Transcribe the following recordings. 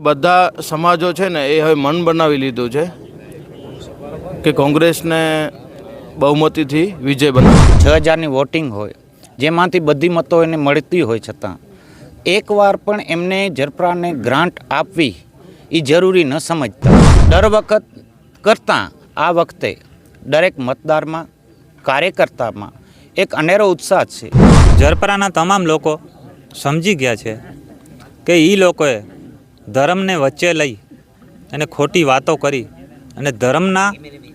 બધા સમાજો છે ને એ હવે મન બનાવી લીધું છે કે કોંગ્રેસને બહુમતીથી વિજય બનાવે. છ હજારની વોટિંગ હોય, જેમાંથી બધી મતો એને મળતી હોય છતાં, એકવાર પણ એમને જરપરાને ગ્રાન્ટ આપવી એ જરૂરી ન સમજતા. દર વખત કરતાં આ વખતે દરેક મતદારમાં કાર્યકર્તામાં એક અનેરો ઉત્સાહ છે. જરપરાના તમામ લોકો સમજી ગયા છે કે એ લોકોએ ધર્મને વચ્ચે લઈ અને ખોટી વાતો કરી અને ધર્મના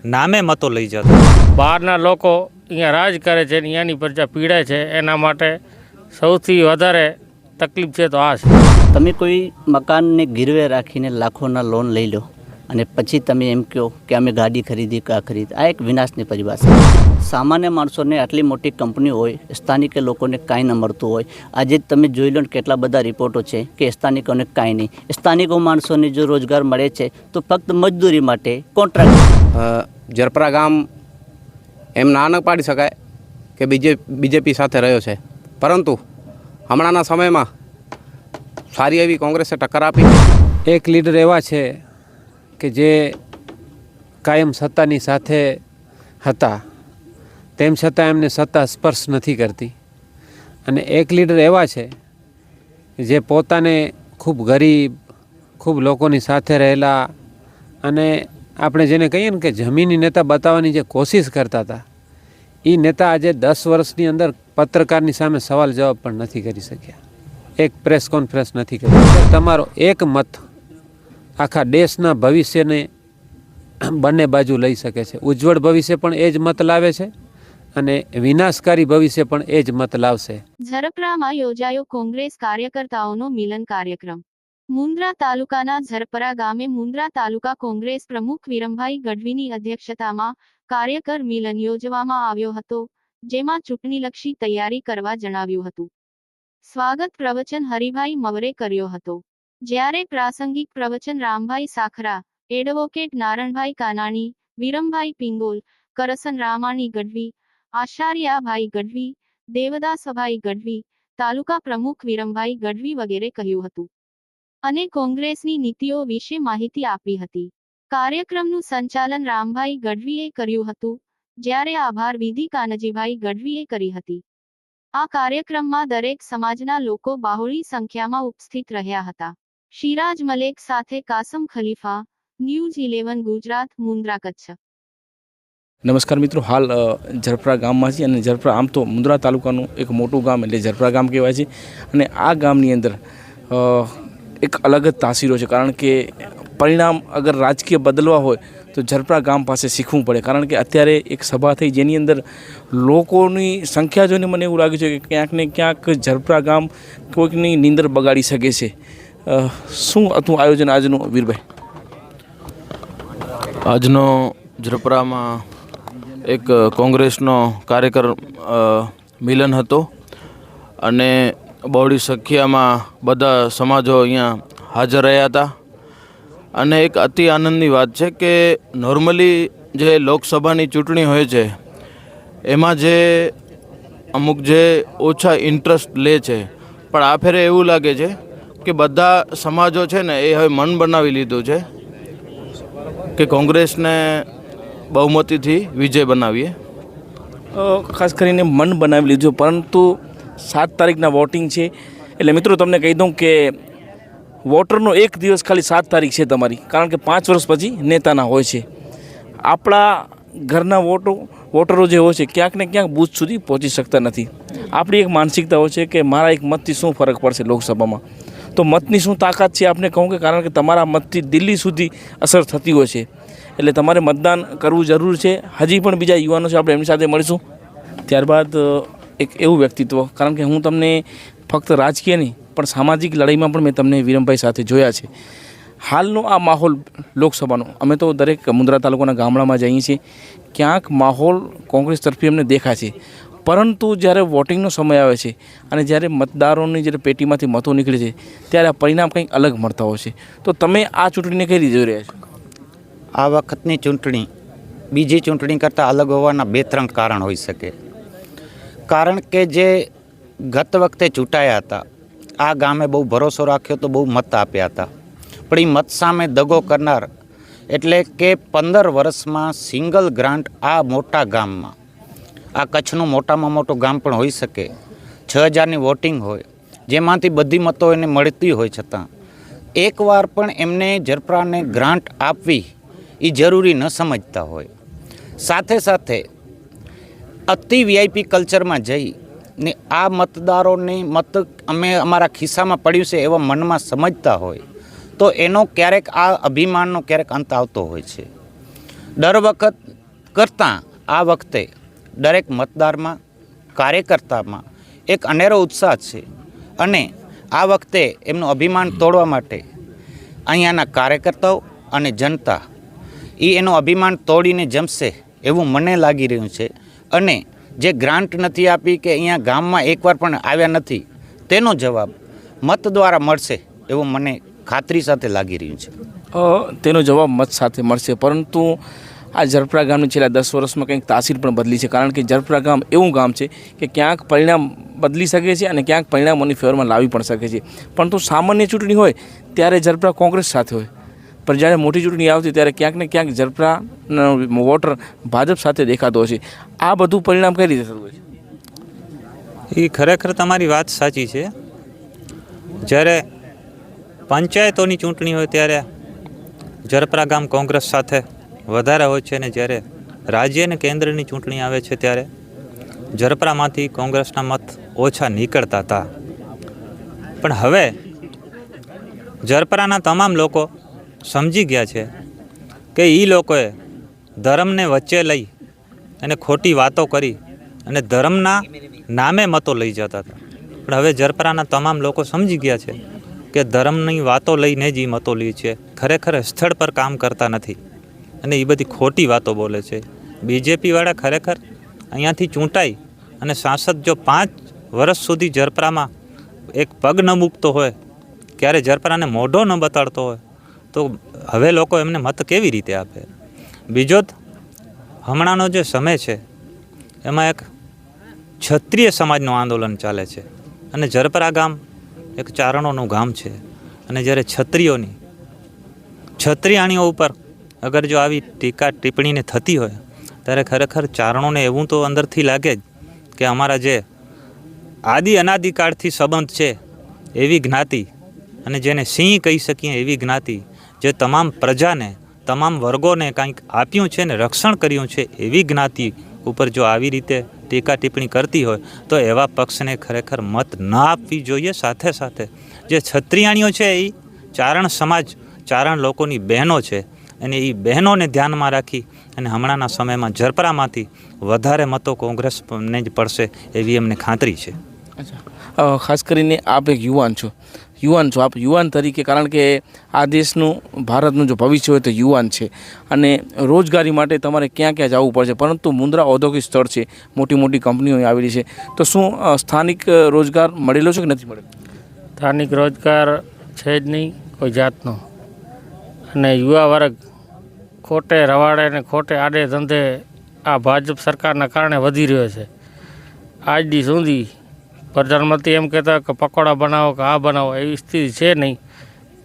નામે મતો લઈ જતો. બહારના લોકો અહીંયા રાજ કરે છે અને અહીંયાની પ્રજા પીડે છે એના માટે સૌથી વધારે તકલીફ છે તો આ છે. તમે કોઈ મકાનને ગીરવે રાખીને લાખોના લોન લઈ લો. અને પછી તમે એમ કહો કે અમે ગાડી ખરીદી કે આ ખરીદી. આ એક વિનાશની પરિભાષા સામાન્ય માણસોને આટલી મોટી કંપની હોય સ્થાનિક લોકોને કાંઈ ન મળતું હોય. આજે તમે જોઈ લો કેટલા બધા રિપોર્ટો છે કે સ્થાનિકોને કાંઈ નહીં. સ્થાનિકો માણસોને જો રોજગાર મળે છે તો ફક્ત મજદૂરી માટે કોન્ટ્રાક્ટ જરપરા ગામ એમ ના ન પાડી શકાય કે બીજે બીજેપી સાથે રહ્યો છે. પરંતુ હમણાંના સમયમાં સારી એવી કોંગ્રેસે ટક્કર આપી. એક લીડર એવા છે કે જે કાયમ સત્તાની સાથે હતા, તેમ છતાં એમને સત્તા સ્પર્શ નથી કરતી અને એક લીડર એવા છે જે પોતાને ખૂબ ગરીબ, ખૂબ લોકોની સાથે રહેલા અને આપણે જેને કહીએ ને કે જમીની નેતા બતાવવાની જે કોશિશ કરતા હતા એ નેતા આજે દસ વર્ષની અંદર પત્રકારની સામે સવાલ જવાબ પણ નથી કરી શક્યા એક પ્રેસ કોન્ફરન્સ નથી કરી. તમારો એક મત આખા દેશના ભવિષ્યને બંને બાજુ લઈ શકે છે. ઉજ્જવળ ભવિષ્ય પણ એ જ મત લાવે છે અને વિનાશકારી ભવિષ્ય પણ એ જ મત લાવશે. ઝરપરામાં યોજાયો કોંગ્રેસ કાર્યકર્તાઓનો મિલન કાર્યક્રમ. મુન્દ્રા તાલુકાના ઝરપરા ગામે મુન્દ્રા તાલુકા કોંગ્રેસ પ્રમુખ વિરમભાઈ ગઢવીની અધ્યક્ષતામાં કાર્યકર મિલન યોજવામાં આવ્યો હતો, જેમાં ચૂંટણીલક્ષી તૈયારી કરવા જણાવ્યું હતું. સ્વાગત પ્રવચન હરિભાઈ મવરે કર્યો હતો. જ્યારે પ્રાસંગિક પ્રવચન રામભાઈ સાખરા, એડવોકેટ નારણભાઈ કાનાણી, વિરમભાઈ પિંગોલ, કરસન રામાણી ગઢવી આશાર્યાભાઈ ગઢવી, દેવદાસભાઈ ગઢવી, તાલુકા પ્રમુખ વિરમભાઈ ગઢવી વગેરે કહ્યું હતું. અને કોંગ્રેસની નીતિઓ વિશે માહિતી આપી હતી. કાર્યક્રમનું સંચાલન રામભાઈ ગઢવીએ કર્યું હતું, જ્યારે આભાર વિધિ કાનજીભાઈ ગઢવીએ કરી હતી. આ કાર્યક્રમમાં દરેક સમાજના લોકો બાહોળી સંખ્યામાં ઉપસ્થિત રહ્યા હતા. શિરાજ મલેક સાથે કાસમ ખલીફા, ન્યૂઝ ઇલેવન, ગુજરાત મુન્દ્રા કચ્છ નમસ્કાર મિત્રો, હાલ ઝરપરા ગામમાં છે અને ઝરપરા આમ તો મુન્દ્રા તાલુકાનું એક મોટું ગામ એટલે ઝરપરા ગામ કહેવાય છે અને આ ગામની અંદર એક અલગ જ તાસીરો છે કારણ કે પરિણામ અગર રાજકીય બદલવા હોય તો ઝરપરા ગામ પાસે શીખવું પડે કારણ કે અત્યારે એક સભા થઈ જેની અંદર લોકોની સંખ્યા જોઈને મને એવું લાગે છે કે ક્યાંક ને ક્યાંક ઝરપરા ગામ કોઈકની નીંદર બગાડી શકે છે. શું હતું આયોજન આજનું, વીરભાઈ? આજનો ઝરપરામાં એક કોંગ્રેસનો કાર્યકર મિલન હતો અને બહોળી સંખ્યામાં બધા સમાજો અહીંયા હાજર રહ્યા હતા. અને એક અતિ આનંદની વાત છે કે નોર્મલી જે લોકસભાની ચૂંટણી હોય છે, એમાં જે અમુક જે ઓછા ઇન્ટરેસ્ટ લે છે, પણ આ ફેરે એવું લાગે છે કે બધા સમાજો છે ને એ હવે મન બનાવી લીધું છે કે કોંગ્રેસને બહુમતીથી વિજય બનાવીએ. ખાસ કરીને મન બનાવી લીધું, પરંતુ સાત તારીખના વોટિંગ છે. એટલે મિત્રો, તમને કહી દઉં કે વોટરનો એક દિવસ ખાલી સાત તારીખ છે તમારી, કારણ કે પાંચ વર્ષ પછી નેતાના હોય છે. આપણા ઘરના વોટો, વોટરો જે હોય છે, ક્યાંક ને ક્યાંક બૂથ સુધી પહોંચી શકતા નથી. આપણી એક માનસિકતા હોય છે કે મારા એક મતથી શું ફરક પડશે લોકસભામાં? તો મતની શું તાકાત છે આપને કહું કે? કારણ કે તમારા મતથી દિલ્હી સુધી અસર થતી હોય છે. એટલે તમારે મતદાન કરવું જરૂર છે. હજી પણ બીજા યુવાનો છે, આપણે એમની સાથે મળીશું. ત્યારબાદ એક એવું વ્યક્તિત્વ. કારણ કે હું તમને ફક્ત રાજકીય નહીં, પણ સામાજિક લડાઈમાં પણ મેં તમને વિરમભાઈ સાથે જોયા છે. હાલનો આ માહોલ લોકસભાનો, અમે તો દરેક મુન્દ્રા તાલુકાના ગામડામાં જઈએ છીએ. ક્યાંક માહોલ કોંગ્રેસ તરફી અમને દેખાય છે. પરંતુ જ્યારે વોટિંગનો સમય આવે છે અને જ્યારે મતદારોની જ્યારે પેટીમાંથી મતો નીકળે છે, ત્યારે આ પરિણામ કંઈક અલગ મળતા હોય છે. તો તમે આ ચૂંટણીને કઈ રીતે જોઈ રહ્યા છો? આ વખતની ચૂંટણી બીજી ચૂંટણી કરતાં અલગ હોવાના બે ત્રણ કારણ હોઈ શકે. કારણ કે જે ગત વખતે ચૂંટાયા હતા, આ ગામે બહુ ભરોસો રાખ્યો તો બહુ મત આપ્યા હતા. પણ એ મત સામે દગો કરનાર એટલે કે પંદર વર્ષમાં સિંગલ ગ્રાન્ટ આ મોટા ગામમાં આ કચ્છનું મોટામાં મોટું ગામ પણ હોઈ શકે. છ હજારની વોટિંગ હોય, જેમાંથી બધી મતો એને મળતી હોય છતાં. એકવાર પણ એમને જરપરાને ગ્રાન્ટ આપવી એ જરૂરી ન સમજતા હોય. સાથે સાથે અતિ વીઆઈપી કલ્ચરમાં જઈ ને આ મતદારોને મત અમે અમારા ખિસ્સામાં પડ્યું છે એવા મનમાં સમજતા હોય, તો એનો ક્યારેક આ અભિમાનનો ક્યારેક અંત આવતો હોય છે. દર વખત કરતાં આ વખતે દરેક મતદારમાં, કાર્યકર્તામાં એક અનેરો ઉત્સાહ છે અને આ વખતે એમનું અભિમાન તોડવા માટે અહીંયાના કાર્યકર્તાઓ અને જનતા એ એનું અભિમાન તોડીને જમશે એવું મને લાગી રહ્યું છે. અને જે ગ્રાન્ટ નથી આપી કે અહીંયા ગામમાં એકવાર પણ આવ્યા નથી, તેનો જવાબ મત દ્વારા મળશે એવું મને ખાતરી સાથે લાગી રહ્યું છે. તેનો જવાબ મત સાથે મળશે. પરંતુ આ જરપરા ગામની છેલ્લા દસ વર્ષમાં કંઈક તાસીર પણ બદલી છે. કારણ કે જરપરા ગામ એવું ગામ છે કે ક્યાંક પરિણામ બદલી શકે છે અને ક્યાંક પરિણામોની ફેવરમાં લાવી પણ શકે છે. પરંતુ સામાન્ય ચૂંટણી હોય ત્યારે જરપરા કોંગ્રેસ સાથે હોય. પણ જ્યારે મોટી ચૂંટણી આવતી ત્યારે ક્યાંક ને ક્યાંક જરપરાનો વોટર ભાજપ સાથે દેખાતો હોય છે. આ બધું પરિણામ કઈ રીતે થતું હોય છે? એ ખરેખર તમારી વાત સાચી છે. જ્યારે પંચાયતોની ચૂંટણી હોય ત્યારે જરપરા ગામ કોંગ્રેસ સાથે વધારે હોય છે ને જ્યારે રાજ્ય અને કેન્દ્રની ચૂંટણી આવે છે ત્યારે જરપરામાંથી કોંગ્રેસના મત ઓછા નીકળતા હતા. પણ હવે જરપરાના તમામ લોકો સમજી ગયા છે કે એ લોકોએ ધર્મને વચ્ચે લઈ અને ખોટી વાતો કરી અને ધર્મના નામે મતો લઈ જતા હતા. પણ હવે જરપરાના તમામ લોકો સમજી ગયા છે કે ધર્મની વાતો લઈને જ એ મતો લે છે. ખરેખર સ્થળ પર કામ કરતા નથી. અને એ બધી ખોટી વાતો બોલે છે. બીજેપીવાળા ખરેખર અહીંયાથી ચૂંટાઈ અને સાંસદ જો પાંચ વર્ષ સુધી જરપરામાં એક પગ ન મૂકતો હોય, ક્યારે જરપરાને મોઢો ન બતાડતો હોય, તો હવે લોકો એમને મત કેવી રીતે આપે? બીજો હમણાંનો જે સમય છે, એમાં એક ક્ષત્રિય સમાજનું આંદોલન ચાલે છે. અને જરપરા ગામ એક ચારણોનું ગામ છે. અને જ્યારે છત્રીઓની છત્રીયાણીઓ ઉપર અગર જો આવી ટીકા ટિપ્પણીને થતી હોય, ત્યારે ખરેખર ચારણોને એવું તો અંદરથી લાગે જ કે અમારા જે આદિ અનાદિકાળથી સંબંધ છે એવી જ્ઞાતિ, અને જેને સિંહ કહી શકીએ એવી જ્ઞાતિ, જે તમામ પ્રજાને, તમામ વર્ગોને કંઈક આપ્યું છે ને રક્ષણ કર્યું છે એવી જ્ઞાતિ ઉપર જો આવી રીતે ટીકા ટિપ્પણી કરતી હોય, તો એવા પક્ષને ખરેખર મત ન આપવી જોઈએ. સાથે સાથે જે છત્રિયાણીઓ છે એ ચારણ સમાજ, ચારણ લોકોની બહેનો છે અને એ બહેનોને ધ્યાનમાં રાખી અને હમણાંના સમયમાં જરપરામાંથી વધારે મતો કોંગ્રેસને જ પડશે એવી અમને ખાતરી છે. અચ્છા. ખાસ કરીને આપ એક યુવાન છો. યુવાન છો. આપ યુવાન તરીકે કારણ કે આ દેશનું ભારતનું જો ભવિષ્ય હોય તો યુવાન છે. અને રોજગારી માટે તમારે ક્યાં ક્યાં જવું પડશે? પરંતુ મુન્દ્રા ઔદ્યોગિક સ્થળ છે. મોટી મોટી કંપનીઓ આવેલી છે. તો શું સ્થાનિક રોજગાર મળેલો છે કે નથી મળેલો? સ્થાનિક રોજગાર છે જ નહીં કોઈ જાતનો. અને યુવા વર્ગ ખોટે રવાડે ને ખોટે આડે ધંધે આ ભાજપ સરકારના કારણે વધી રહ્યો છે. આજ દી સુધી પ્રધાનમંત્રી એમ કહેતા કે પકોડા બનાવો કે આ બનાવો, એવી સ્થિતિ છે નહીં.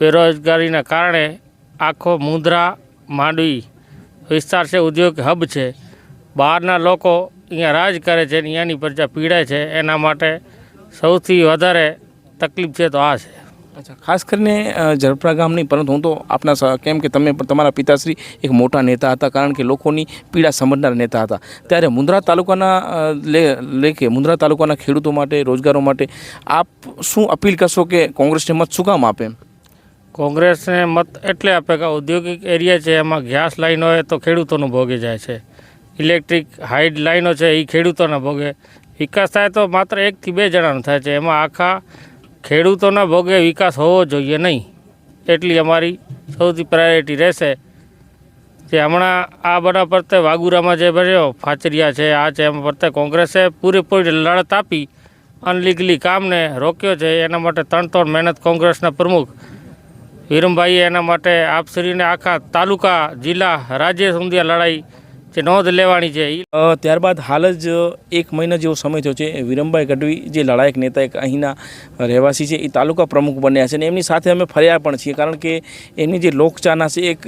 બેરોજગારીના કારણે આખો મુંદ્રા, માંડવી વિસ્તાર છે, ઉદ્યોગ હબ છે. બહારના લોકો અહીંયા રાજ કરે છે ને અહીંયાની પ્રજા પીડાય છે. એના માટે સૌથી વધારે તકલીફ છે તો આ છે. અચ્છા ખાસ કરીને અ, જરપરા ગામ નહીં પરંતુ હું તો આપના કેમ કે તમે પણ તમારા પિતાશ્રી એક મોટા નેતા હતા કારણ કે લોકોની પીડા સમજનાર નેતા હતા. ત્યારે મુન્દ્રા તાલુકાના લે લેખે મુન્દ્રા તાલુકાના ખેડૂતો માટે રોજગારો માટે આપ શું અપીલ કરશો કે કોંગ્રેસને મત શું કામ આપે કોંગ્રેસને મત એટલે આપે કે ઔદ્યોગિક એરિયા છે એમાં ગેસ લાઈન હોય તો ખેડૂતોનું ભોગે જાય છે. ઇલેક્ટ્રિક હાઈડ લાઈનો છે એ ખેડૂતોના ભોગે. વિકાસ થાય તો માત્ર એકથી બે જણાનો થાય છે. એમાં આખા ખેડૂતોના ભોગે વિકાસ હોવો જોઈએ નહીં. એટલી અમારી સૌથી પ્રાયોરિટી રહેશે. જે હમણાં આ બધા પ્રત્યે વાગુરામાં જે ભર્યો, ફાચરિયા છે, આ છે, એમ પ્રત્યે કોંગ્રેસે પૂરેપૂરી લડત આપી અનલીગલી કામને રોક્યો છે. એના માટે ત્રણ ત્રણ મહેનત કોંગ્રેસના પ્રમુખ. વિરમભાઈએ એના માટે આપશ્રીને આખા તાલુકા, જિલ્લા, રાજ્ય સુધી લડાઈ જે નોંધ લેવાની છે ત્યારબાદ હાલ જ એક મહિના જેવો સમય થયો છે. વિરમભાઈ ગઢવી જે લડાયક નેતા એક અહીંના રહેવાસી છે એ તાલુકા પ્રમુખ બન્યા છે અને એમની સાથે અમે ફર્યા પણ છીએ. કારણ કે એમની જે લોકચાના છે, એક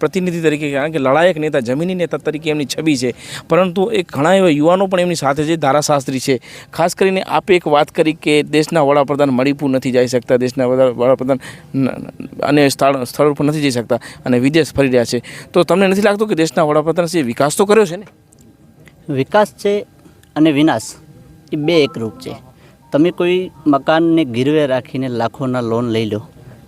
પ્રતિનિધિ તરીકે, કારણ કે લડાયક નેતા, જમીની નેતા તરીકે એમની છબી છે. પરંતુ એક ઘણા એવા યુવાનો પણ એમની સાથે છે, ધારાશાસ્ત્રી છે. ખાસ કરીને આપે એક વાત કરી કે દેશના વડાપ્રધાન મણિપુર નથી જઈ શકતા. દેશના વડાપ્રધાન અને સ્થળ સ્થળ ઉપર પર નથી જઈ શકતા અને વિદેશ ફરી રહ્યા છે. તો તમને નથી લાગતું કે દેશના વડાપ્રધાન છે વિકાસ તો કર્યો છે ને? વિકાસ છે અને વિનાશ, એ બે એકરૂપ છે. તમે કોઈ મકાનને ગીરવે રાખીને લાખોના લોન લઈ લો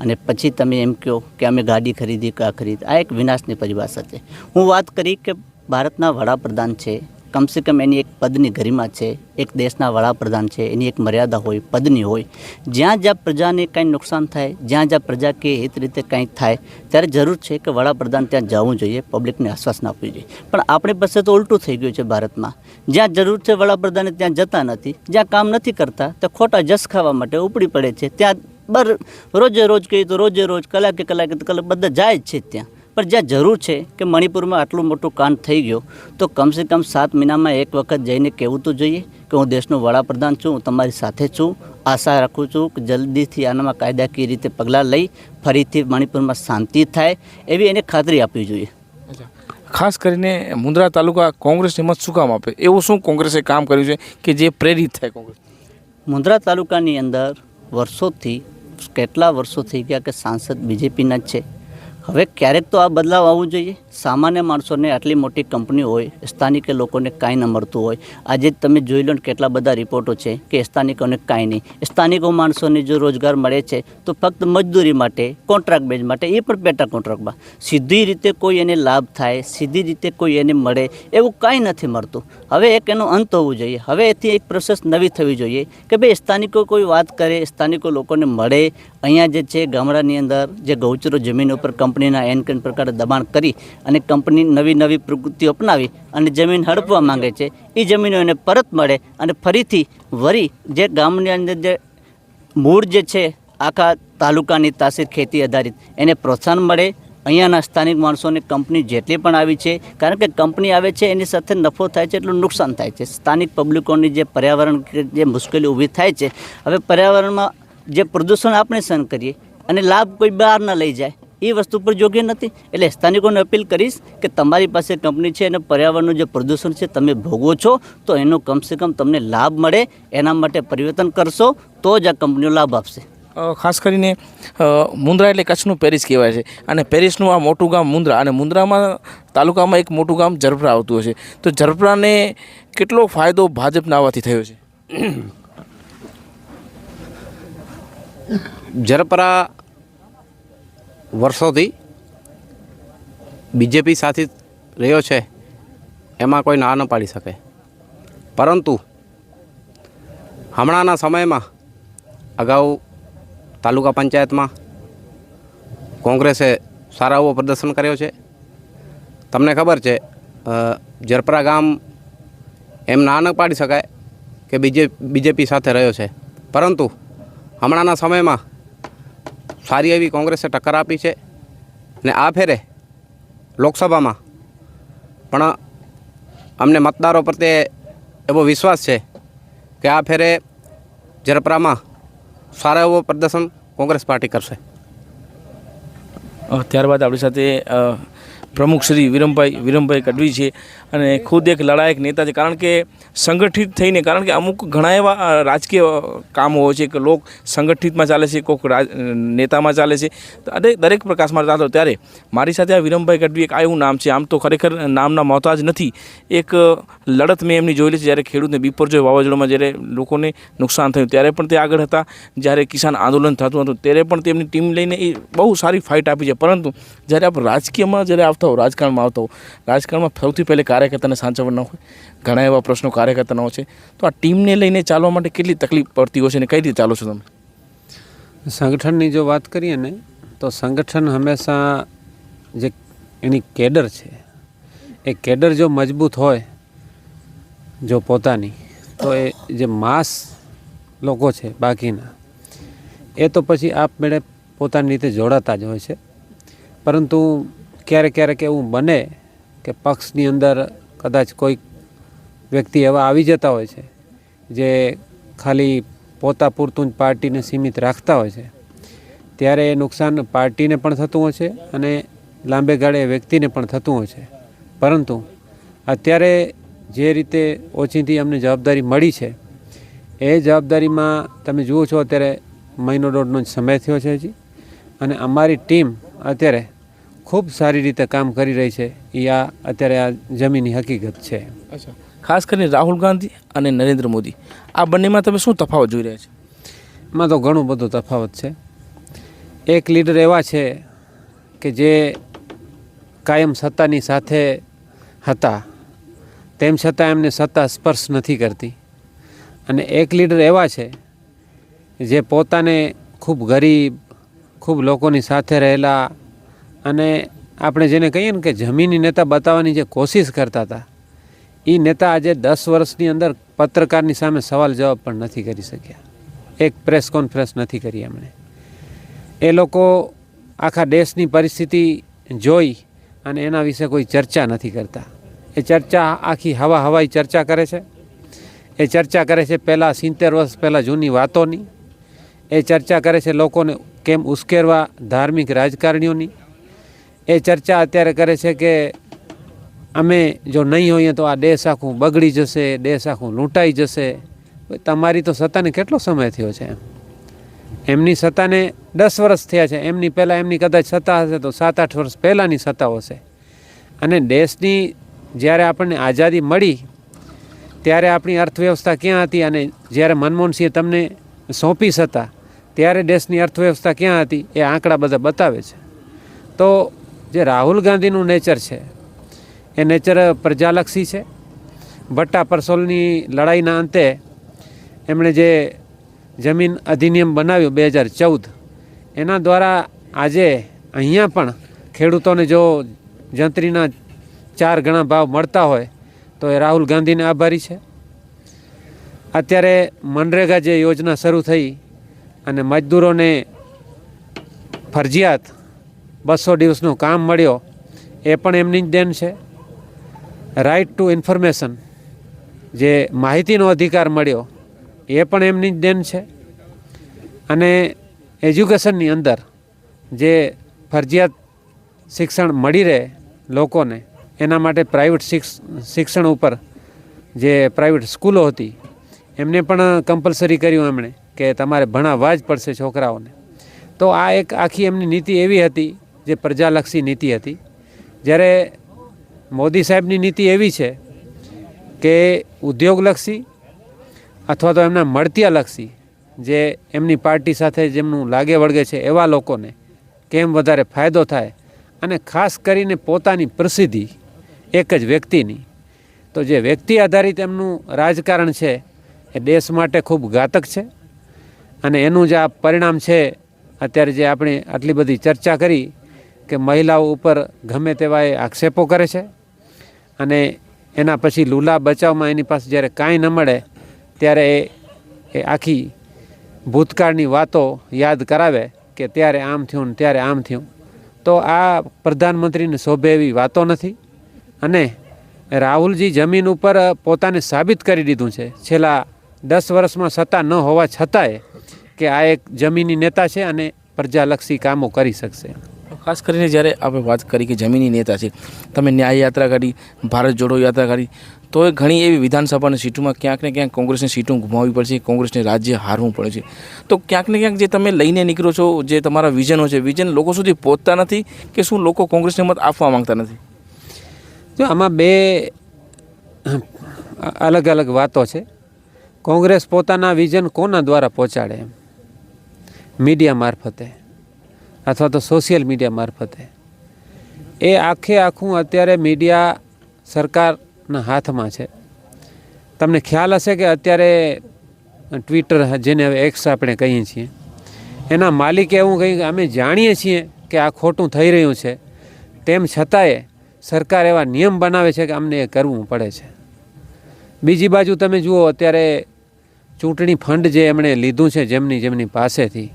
અને પછી તમે એમ કહો કે અમે ગાડી ખરીદી કા ખરીદી. આ એક વિનાશની પરિભાષા છે. હું વાત કરી કે ભારતના વડાપ્રધાન છે કમસે કમ એની એક પદની ગરિમા છે, એક દેશના વડાપ્રધાન છે, એની એક મર્યાદા હોય, પદની હોય. જ્યાં જ્યાં પ્રજાને કાંઈ નુકસાન થાય, જ્યાં જ્યાં પ્રજા કે હિત રીતે કંઈક થાય, ત્યારે જરૂર છે કે વડાપ્રધાન ત્યાં જવું જોઈએ, પબ્લિકને આશ્વાસન આપવું જોઈએ. પણ આપણી પાસે તો ઉલટું થઈ ગયું છે ભારતમાં. જ્યાં જરૂર છે વડાપ્રધાને ત્યાં જતા નથી, જ્યાં કામ નથી કરતા તો ખોટા જસ ખાવા માટે ઉપડી પડે છે, ત્યાં બર રોજે રોજ કહીએ તો રોજે રોજ, કલાકે કલાકે કલાક બધા જાય જ છે ત્યાં. પણ જ્યાં જરૂર છે કે મણિપુરમાં આટલું મોટું કાંડ થઈ ગયો તો કમસે કમ સાત મહિનામાં એક વખત જઈને કહેવું તો જોઈએ કે હું દેશનો વડાપ્રધાન છું હું તમારી સાથે છું આશા રાખું છું કે જલ્દીથી આનામાં કાયદાકીય રીતે પગલાં લઈ ફરીથી મણિપુરમાં શાંતિ થાય એવી એને ખાતરી આપવી જોઈએ. ખાસ કરીને મુન્દ્રા તાલુકા કોંગ્રેસને મત શું કામ આપે? એવું શું કોંગ્રેસે કામ કર્યું છે કે જે પ્રેરિત થાય કોંગ્રેસ? મુન્દ્રા તાલુકાની અંદર વર્ષોથી કેટલા વર્ષો થઈ ગયા કે સાંસદ બીજેપીના જ છે હવે ક્યારેક તો આ બદલાવ આવવો જોઈએ. સામાન્ય માણસોને આટલી મોટી કંપની હોય, સ્થાનિક લોકોને કાંઈ ન મળતું હોય. આજે તમે જોઈ લો કેટલા બધા રિપોર્ટો છે કે સ્થાનિકોને કાંઈ નહીં. સ્થાનિકો માણસોને જો રોજગાર મળે છે, તો ફક્ત મજદૂરી માટે કોન્ટ્રાક્ટ બેઝ માટે, એ પણ પેટા કોન્ટ્રાક્ટમાં સીધી રીતે કોઈ એને લાભ થાય, સીધી રીતે કોઈ એને મળે, એવું કાંઈ નથી મળતું. હવે એક એનો અંત હોવું જોઈએ. હવે એથી એક પ્રોસેસ નવી થવી જોઈએ કે ભાઈ સ્થાનિકો કોઈ વાત કરે, સ્થાનિકો લોકોને મળે. અહીંયા જે છે ગામડાની અંદર જે ગૌચરો જમીન ઉપર કંપનીના એન કેન પ્રકારે દબાણ કરી અને કંપની નવી નવી પ્રવૃત્તિ અપનાવી અને જમીન હડપવા માંગે છે. એ જમીનો એને પરત મળે અને ફરીથી વરી જે ગામની અંદર જે મૂળ જે છે, આખા તાલુકાની તાસીર ખેતી આધારિત, એને પ્રોત્સાહન મળે. અહીંયાના સ્થાનિક માણસોને કંપની જેટલી પણ આવી છે, કારણ કે કંપની આવે છે, એની સાથે નફો થાય છે એટલું નુકસાન થાય છે. સ્થાનિક પબ્લિકોની જે પર્યાવરણ જે મુશ્કેલી ઊભી થાય છે, હવે પર્યાવરણમાં જે પ્રદૂષણ આપણે સહન કરીએ, અને લાભ કોઈ બહાર ન લઈ જાય એ વસ્તુ પર યોગ્ય નથી. એટલે સ્થાનિકોને અપીલ કરીશ કે તમારી પાસે કંપની છે અને પર્યાવરણનું જે પ્રદૂષણ છે તમે ભોગવો છો તો એનો કમસે કમ તમને લાભ મળે એના માટે પરિવર્તન કરશો તો જ આ કંપનીઓ લાભ આપશે. ખાસ કરીને મુન્દ્રા એટલે કચ્છનું પેરિસ કહેવાય છે. અને પેરિસનું આ મોટું ગામ મુન્દ્રા અને મુન્દ્રામાં તાલુકામાં એક મોટું ગામ ઝરપરા આવતું હોય છે. તો ઝરપરાને કેટલો ફાયદો ભાજપના આવવાથી થયો છે? જરપરા વર્ષોથી બીજેપી સાથે રહ્યો છે, એમાં કોઈ ના ન પાડી શકે. પરંતુ હમણાંના સમયમાં અગાઉ તાલુકા પંચાયતમાં કોંગ્રેસે સારા એવો પ્રદર્શન કર્યો છે. તમને ખબર છે જરપરા ગામ એમ ના ન પાડી શકાય કે બીજે, બીજેપી સાથે રહ્યો છે. પરંતુ હમણાંના સમયમાં સારી એવી કોંગ્રેસે ટક્કર આપી છે ને આ ફેરે લોકસભામાં. પણ અમને મતદારો પ્રત્યે એવો વિશ્વાસ છે કે આ ફેરે જરપરામાં સારા એવો પ્રદર્શન કોંગ્રેસ પાર્ટી કરશે. ત્યારબાદ આપણી સાથે પ્રમુખ શ્રી વિરમભાઈ વિરમભાઈ કડવી છે. અને ખુદ એક લડાયક નેતા છે. કારણ કે સંગઠિત થઈને, કારણ કે અમુક ઘણા એવા રાજકીય કામો હોય છે કે લોક સંગઠિતમાં ચાલે છે કોઈક રાજ નેતામાં ચાલે છે. તો દરેક પ્રકાશમાં ચાલતો ત્યારે મારી સાથે આ વિરમભાઈ ગઢવી એક આ એવું નામ છે. આમ તો ખરેખર નામના મોહતાજ નથી. એક લડત મેં એમની જોયેલી છે. જ્યારે ખેડૂતને બિપરજોય વાવાઝોડામાં જ્યારે લોકોને નુકસાન થયું, ત્યારે પણ તે આગળ હતા. જ્યારે કિસાન આંદોલન થતું હતું, ત્યારે પણ તેમની ટીમ લઈને એ બહુ સારી ફાઇટ આપી છે. પરંતુ જ્યારે આપણે રાજકીયમાં જ્યારે આવતા હો, રાજકારણમાં આવતા હો, રાજકારણમાં સૌથી પહેલે કાર્યકર્તાને સાચવવાના હોય, ઘણા એવા પ્રશ્નો કાર્યકર્તાના છે. તો આ ટીમને લઈને ચાલવા માટે કેટલી તકલીફ પડતી હોય છે અને કઈ રીતે ચાલો છો તમે? સંગઠનની જો વાત કરીએ ને, તો સંગઠન હંમેશા જે એની કેડર છે, એ કેડર જો મજબૂત હોય, જો પોતાની, તો એ જે માસ લોકો છે બાકીના, એ તો પછી આપમેળે પોતાની રીતે જોડાતા જ હોય છે. પરંતુ ક્યારેક ક્યારેક એવું બને કે પક્ષની અંદર કદાચ કોઈક વ્યક્તિ એવા આવી જતા હોય છે, જે ખાલી પોતા પૂરતું જ પાર્ટીને સીમિત રાખતા હોય છે, ત્યારે એ નુકસાન પાર્ટીને પણ થતું હોય છે અને લાંબે ગાળે વ્યક્તિને પણ થતું હોય છે. પરંતુ અત્યારે જે રીતે ઓછીથી અમને જવાબદારી મળી છે, એ જવાબદારીમાં તમે જુઓ છો અત્યારે મહિનો દોઢનો જ સમય થયો છે હજી, અને અમારી ટીમ અત્યારે ખૂબ સારી રીતે કામ કરી રહી છે. એ આ અત્યારે આ જમીનની હકીકત છે. અચ્છા. ખાસ કરીને રાહુલ ગાંધી અને નરેન્દ્ર મોદી. આ બંનેમાં તમે શું તફાવત જોઈ રહ્યા છો? એમાં તો ઘણું બધું તફાવત છે. એક લીડર એવા છે કે જે કાયમ સત્તાની સાથે હતા. તેમ છતાં એમને સત્તા સ્પર્શ નથી કરતી. અને એક લીડર એવા છે જે પોતાને ખૂબ ગરીબ ખૂબ લોકોની સાથે રહેલા અને આપણે જેને કહીએ ને કે જમીની નેતા બતાવવાની જે કોશિશ કરતા હતા એ નેતા આજે દસ વર્ષની અંદર પત્રકારની સામે સવાલ જવાબ પણ નથી કરી શક્યા. એક પ્રેસ કોન્ફરન્સ નથી કરી એમણે. એ લોકો આખા દેશની પરિસ્થિતિ જોઈ અને એના વિશે કોઈ ચર્ચા નથી કરતા. એ ચર્ચા આખી હવા હવાઈ ચર્ચા કરે છે. એ ચર્ચા કરે છે પહેલાં સિત્તેર વર્ષ પહેલાં જૂની વાતોની. એ ચર્ચા કરે છે લોકોને કેમ ઉશ્કેરવા ધાર્મિક રાજકારણીઓની. એ ચર્ચા અત્યારે કરે છે કે અમે જો નહીં હોઈએ તો આ દેશ આખું બગડી જશે, દેશ આખું લૂંટાઈ જશે. તમારી તો સત્તાને કેટલો સમય થયો છે એમની સત્તાને દસ વર્ષ થયા છે. એમની પહેલાં એમની કદાચ સત્તા હશે તો સાત આઠ વર્ષ પહેલાંની સત્તાઓ હશે. અને દેશની જ્યારે આપણને આઝાદી મળી, ત્યારે આપણી અર્થવ્યવસ્થા ક્યાં હતી અને જ્યારે મનમોહનસિંહે તમને સોંપી સત્તા, ત્યારે દેશની અર્થવ્યવસ્થા ક્યાં હતી એ આંકડા બધા બતાવે છે. તો જે રાહુલ ગાંધીનું નેચર છે, એ નેચર પ્રજાલક્ષી છે. ભટ્ટા પરસોલની લડાઈના અંતે એમણે જે જમીન અધિનિયમ બનાવ્યું બે હજાર ચૌદ, એના દ્વારા આજે અહીંયા પણ ખેડૂતોને જો જંત્રીના ચાર ગણા ભાવ મળતા હોય, તો એ રાહુલ ગાંધીને આભારી છે. અત્યારે મનરેગા જે યોજના શરૂ થઈ અને મજદૂરોને ફરજિયાત બસો દિવસનું કામ મળ્યો. એ પણ એમની જ દેન છે. રાઇટ ટુ ઇન્ફોર્મેશન જે માહિતીનો અધિકાર મળ્યો, એ પણ એમની જ દેન છે. અને એજ્યુકેશનની અંદર જે ફરજિયાત શિક્ષણ મળી રહે લોકોને, એના માટે પ્રાઇવેટ શિક્ષણ ઉપર જે પ્રાઇવેટ સ્કૂલો હતી, એમને પણ કમ્પલસરી કર્યું એમણે કે તમારે ભણાવવા જ પડશે છોકરાઓને. તો આ એક આખી એમની નીતિ એવી હતી જે પ્રજાલક્ષી નીતિ હતી. જ્યારે મોદી સાહેબની નીતિ એવી છે કે ઉદ્યોગલક્ષી અથવા તો એમના મળતિયાલક્ષી, જે એમની પાર્ટી સાથે જેમનું લાગે વળગે છે એવા લોકોને કેમ વધારે ફાયદો થાય અને ખાસ કરીને પોતાની પ્રસિદ્ધિ એક જ વ્યક્તિની. તો જે વ્યક્તિ આધારિત એમનું રાજકારણ છે એ દેશ માટે ખૂબ ઘાતક છે અને એનું જે આ પરિણામ છે અત્યારે જે આપણે આટલી બધી ચર્ચા કરી કે મહિલાઓ ઉપર ગમે તેવા એ આક્ષેપો કરે છે અને એના પછી લૂલા બચાવમાં એની પાસે જ્યારે કાંઈ ન મળે ત્યારે એ એ આખી ભૂતકાળની વાતો યાદ કરાવે કે ત્યારે આમ થયું ને ત્યારે આમ થયું. તો આ પ્રધાનમંત્રીને શોભે એવી વાતો નથી અને રાહુલજી જમીન ઉપર પોતાને સાબિત કરી દીધું છે. છેલ્લા દસ વર્ષમાં સત્તા ન હોવા છતાંય કે આ એક જમીની નેતા છે અને પ્રજાલક્ષી કામો કરી શકશે. ખાસ કરીને જ્યારે આપણે વાત કરી કે જમીની નેતા છે, તમે ન્યાય યાત્રા કરી, ભારત જોડો યાત્રા કરી, તો એ ઘણી એવી વિધાનસભાની સીટોમાં ક્યાંક ને ક્યાંક કોંગ્રેસની સીટો ગુમાવવી પડશે, કોંગ્રેસને રાજ્ય હારવું પડે છે. તો ક્યાંક ને ક્યાંક જે તમે લઈને નીકળો છો, જે તમારા વિઝનો છે, વિઝન લોકો સુધી પહોંચતા નથી કે શું લોકો કોંગ્રેસને મત આપવા માંગતા નથી? જો આમાં બે અલગ અલગ વાતો છે. કોંગ્રેસ પોતાના વિઝન કોના દ્વારા પહોંચાડે એમ? મીડિયા મારફતે. અથવા તો સોશિયલ મીડિયા મારફતે. એ આખે આખું અત્યારે મીડિયા સરકારના હાથમાં છે. તમને ખ્યાલ હશે કે અત્યારે ટ્વિટર જેને હવે એક્સ આપણે કહીએ છીએ, એના માલિકે એવું કહ્યું કે અમે જાણીએ છીએ કે આ ખોટું થઈ રહ્યું છે. તેમ છતાંય સરકાર એવા નિયમ બનાવે છે કે અમને એ કરવું પડે છે. બીજી બાજુ તમે જુઓ, અત્યારે ચૂંટણી ફંડ જે એમણે લીધું છે, જેમની જેમની પાસેથી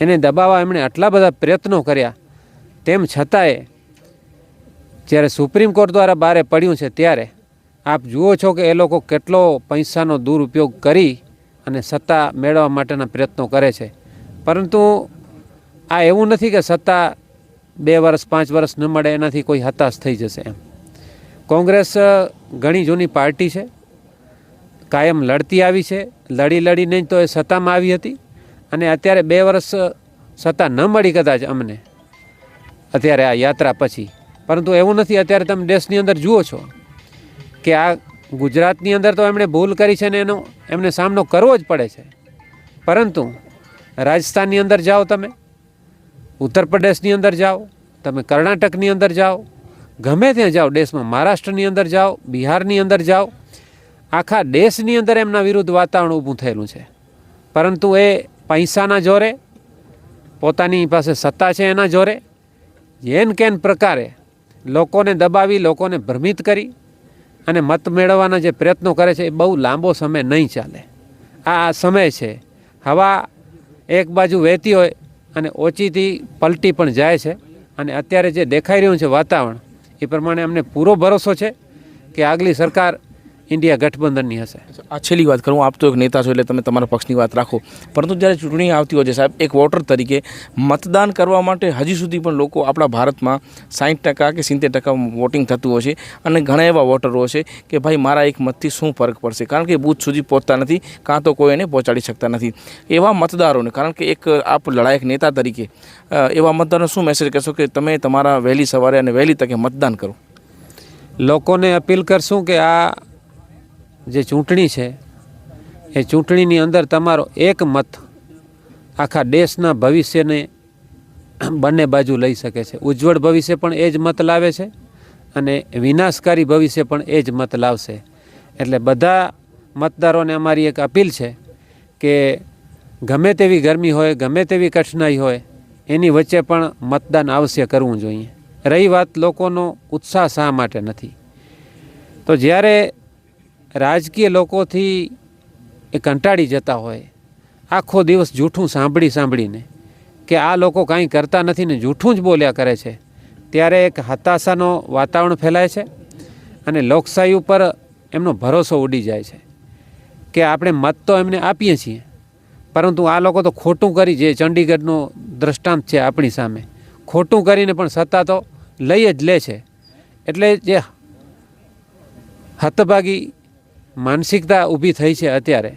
એને દબાવવા એમણે આટલા બધા પ્રયત્નો કર્યા. તેમ છતાંય જ્યારે સુપ્રીમ કોર્ટ દ્વારા બારે પડ્યું છે ત્યારે આપ જુઓ છો કે એ લોકો કેટલો પૈસાનો દુરુપયોગ કરી અને સત્તા મેળવવા માટેના પ્રયત્નો કરે છે. પરંતુ આ એવું નથી કે સત્તા બે વર્ષ, પાંચ વર્ષ ન મળે, એનાથી કોઈ હતાશ થઈ જશે એમ. કોંગ્રેસ ઘણી જૂની પાર્ટી છે. કાયમ લડતી આવી છે. લડી લડીને જ તો એ સત્તામાં આવી હતી. અને અત્યારે બે વર્ષ સત્તા ન મળી કદાચ અમને. અત્યારે આ યાત્રા પછી. પરંતુ એવું નથી, અત્યારે તમે દેશની અંદર જુઓ છો કે આ ગુજરાતની અંદર તો એમણે ભૂલ કરી છે ને એનો, એમને સામનો કરવો જ પડે છે. પરંતુ રાજસ્થાનની અંદર જાઓ તમે ઉત્તર પ્રદેશની અંદર જાઓ, તમે કર્ણાટકની અંદર જાઓ, ગમે ત્યાં જાઓ, દેશમાં મહારાષ્ટ્રની અંદર જાઓ, બિહારની અંદર જાઓ, આખા દેશની અંદર એમના વિરુદ્ધ વાતાવરણ ઊભું થયેલું છે. પરંતુ એ પૈસાના જોરે, પોતાની પાસે સત્તા છે એના જોરે જેન કેન પ્રકારે લોકોને દબાવી, લોકોને ભ્રમિત કરી અને મત મેળવવાના જે પ્રયત્નો કરે છે એ બહુ લાંબો સમય નહીં ચાલે. આ સમય છે. હવા એક બાજુ વહેતી હોય અને ઓછીથી પલટી પણ જાય છે અને અત્યારે જે દેખાઈ રહ્યું છે વાતાવરણ, એ પ્રમાણે અમને પૂરો ભરોસો છે કે આગલી સરકાર ઇન્ડિયા ગઠબંધનની હશે. આ છેલ્લી વાત કરું આપ તો એક નેતા છો એટલે તમે તમારા પક્ષની વાત રાખો. પરંતુ જ્યારે ચૂંટણી આવતી હોય છે સાહેબ એક વોટર તરીકે મતદાન કરવા માટે હજી સુધી પણ લોકો આપણા ભારતમાં સાઠ ટકા કે સિત્તેર ટકા વોટિંગ થતું હોય છે અને ઘણા એવા વોટરો છે કે ભાઈ મારા એક મતથી શું ફરક પડશે? કારણ કે બૂથ સુધી પહોંચતા નથી કાં તો કોઈ એને પહોંચાડી શકતા નથી. એવા મતદારોને કારણ કે એક આપ લડાયક નેતા તરીકે એવા મતદારોને શું મેસેજ કહેશો કે તમે તમારા વહેલી સવારે અને વહેલી તકે મતદાન કરો? લોકોને અપીલ કરશું કે આ જે ચૂંટણી છે, એ ચૂંટણીની અંદર તમારો એક મત આખા દેશના ભવિષ્યને બંને બાજુ લઈ શકે છે. ઉજ્જવળ ભવિષ્ય પણ એ જ મત લાવે છે અને વિનાશકારી ભવિષ્ય પણ એ જ મત લાવશે. એટલે બધા મતદારોને અમારી એક અપીલ છે કે ગમે તેવી ગરમી હોય, ગમે તેવી કઠિનાઈ હોય, એની વચ્ચે પણ મતદાન અવશ્ય કરવું જોઈએ. રહી વાત લોકોનો ઉત્સાહ શા માટે નથી? તો જ્યારે રાજકીય લોકોથી એ કંટાળી જતા હોય. આખો દિવસ જૂઠું સાંભળી સાંભળીને કે આ લોકો કાંઈ કરતા નથી ને જૂઠું જ બોલ્યા કરે છે. ત્યારે એક હતાશાનો વાતાવરણ ફેલાય છે અને લોકશાહી ઉપર એમનો ભરોસો ઉડી જાય છે કે આપણે મત તો એમને આપીએ છીએ, પરંતુ આ લોકો તો ખોટું કરી જે ચંડીગઢનો દ્રષ્ટાંત છે આપણી સામે, ખોટું કરીને પણ સત્તા તો લઈ જ લે છે. એટલે જે હતભાગી માનસિકતા ઊભી થઈ છે અત્યારે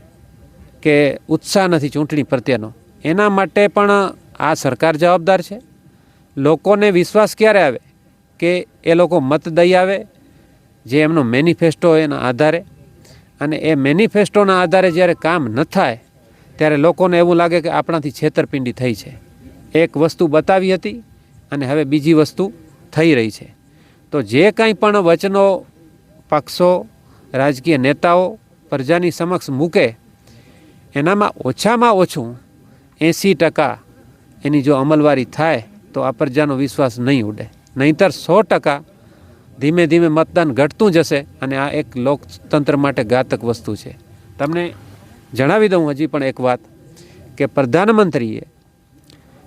કે ઉત્સાહ નથી ચૂંટણી પ્રત્યેનો. એના માટે પણ આ સરકાર જવાબદાર છે. લોકોને વિશ્વાસ ક્યારે આવે કે એ લોકો મત દઈ આવે, જે એમનો મેનિફેસ્ટો એના આધારે. અને એ મેનિફેસ્ટોના આધારે જ્યારે કામ ન થાય, ત્યારે લોકોને એવું લાગે કે આપણાથી છેતરપિંડી થઈ છે. એક વસ્તુ બતાવી હતી અને હવે બીજી વસ્તુ થઈ રહી છે. તો જે કાંઈ પણ વચનો, પક્ષો રાજકીય નેતાઓ પ્રજાની સમક્ષ મૂકે, એનામાં ઓછામાં ઓછું એંસી ટકા એની જો અમલવારી થાય, તો આ પ્રજાનો વિશ્વાસ નહીં ઉડે. નહીંતર સો ટકા ધીમે ધીમે મતદાન ઘટતું જશે અને આ એક લોકતંત્ર માટે ઘાતક વસ્તુ છે. તમને જણાવી દઉં હજી પણ એક વાત, કે પ્રધાનમંત્રીએ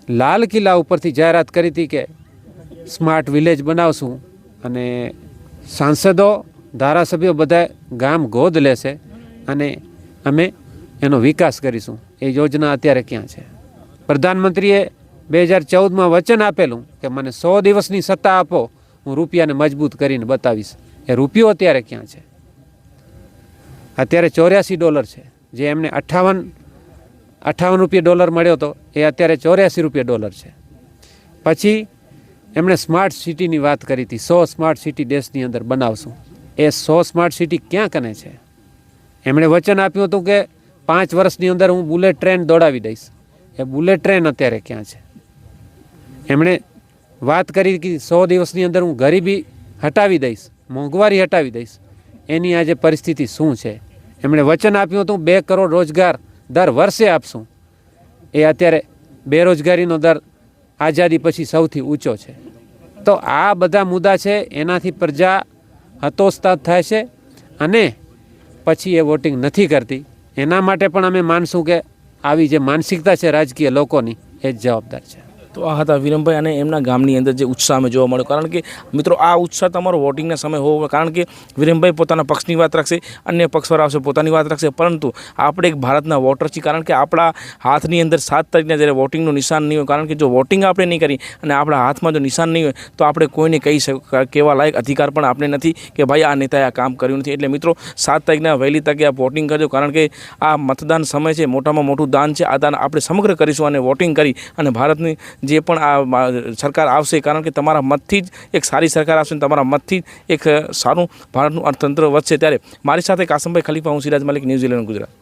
લાલ કિલ્લા ઉપરથી જાહેરાત કરી હતી કે સ્માર્ટ વિલેજ બનાવશું અને સાંસદો ધારાસભ્યો બધા ગામ ગોદ લેશે અને અમે એનો વિકાસ કરીશું. એ યોજના અત્યારે ક્યાં છે? પ્રધાનમંત્રીએ બે હજાર ચૌદમાં વચન આપેલું કે મને સો દિવસની સત્તા આપો, હું રૂપિયાને મજબૂત કરીને બતાવીશ. એ રૂપિયો અત્યારે ક્યાં છે? અત્યારે ચોર્યાસી ડોલર છે. જે એમને અઠ્ઠાવન અઠાવન રૂપિયા ડોલર મળ્યો હતો એ અત્યારે ચોર્યાસી રૂપિયા ડોલર છે. પછી એમણે સ્માર્ટ સિટીની વાત કરી હતી. સો સ્માર્ટ સિટી દેશની અંદર બનાવશું. એ સો સ્માર્ટ સિટી ક્યાં કને છે? એમણે વચન આપ્યું હતું કે પાંચ વર્ષની અંદર હું બુલેટ ટ્રેન દોડાવી દઈશ. એ બુલેટ ટ્રેન અત્યારે ક્યાં છે? એમણે વાત કરી કે સો દિવસની અંદર હું ગરીબી હટાવી દઈશ, મોંઘવારી હટાવી દઈશ. એની આજે પરિસ્થિતિ શું છે? એમણે વચન આપ્યું હતું, બે કરોડ રોજગાર દર વર્ષે આપશું. એ અત્યારે બેરોજગારીનો દર આઝાદી પછી સૌથી ઊંચો છે. તો આ બધા મુદ્દા છે, એનાથી પ્રજા હતોત્સાહ થાય છે અને પછી એ વોટિંગ નથી કરતી. એના માટે પણ અમે માનશું કે આવી જે માનસિકતા છે રાજકીય લોકોની, એ જ જવાબદાર છે. તો આ હતા વિરમભાઈ અને એમના ગામની અંદર જે ઉત્સાહ અમે જોવા મળ્યો. કારણ કે મિત્રો, આ ઉત્સાહ તમારો વોટિંગના સમય હોવો કારણ કે વિરમભાઈ પોતાના પક્ષની વાત રાખશે, અન્ય પક્ષવાળા આવશે, પોતાની વાત રાખશે. પરંતુ આપણે એક ભારતના વોટર છીએ. કારણ કે આપણા હાથની અંદર સાત તારીખના જ્યારે વોટિંગનું નિશાન નહીં હોય, કારણ કે જો વોટિંગ આપણે નહીં કરી અને આપણા હાથમાં જો નિશાન નહીં હોય, તો આપણે કોઈને કહી શક કહેવા લાયક અધિકાર પણ આપણે નથી કે ભાઈ આ નેતાએ આ કામ કર્યું નથી. એટલે મિત્રો, સાત તારીખના વહેલી તકે આ વોટિંગ કરજો. કારણ કે આ મતદાન સમય છે, મોટામાં મોટું દાન છે. આ દાન આપણે સમગ્ર કરીશું અને વોટિંગ કરી અને ભારતની જે પણ આ સરકાર આવશે, કારણ કે તમારા મતથી જ એક સારી સરકાર આવશે અને તમારા મતથી જ એક સારું ભારતનું અર્થતંત્ર વધશે. ત્યારે મારી સાથે કાસમભાઈ ખલીફા હું સિરાજ મલિક ન્યૂઝીલેન્ડ ગુજરાત.